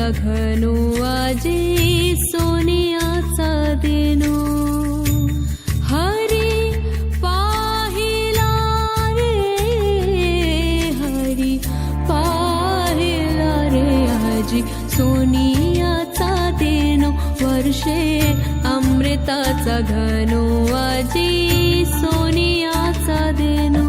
सघनो सोनिया सोनियाचा देनो हरी पाहिला रे हरी पाहिला रे आजी सोनियाचा देनो वर्षे अमृताचा घनो आजी सोनियाचा देनो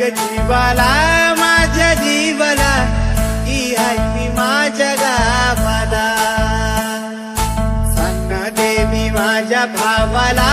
रंग जीवाला माझ्या जीवाला की आई माझ्या गावाला सांग देवी माझ्या भावाला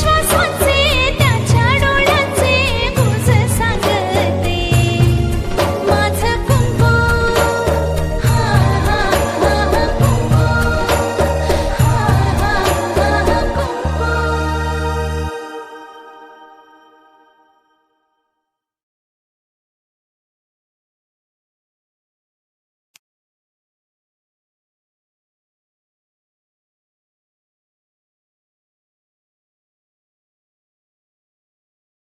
Yaklaşmasın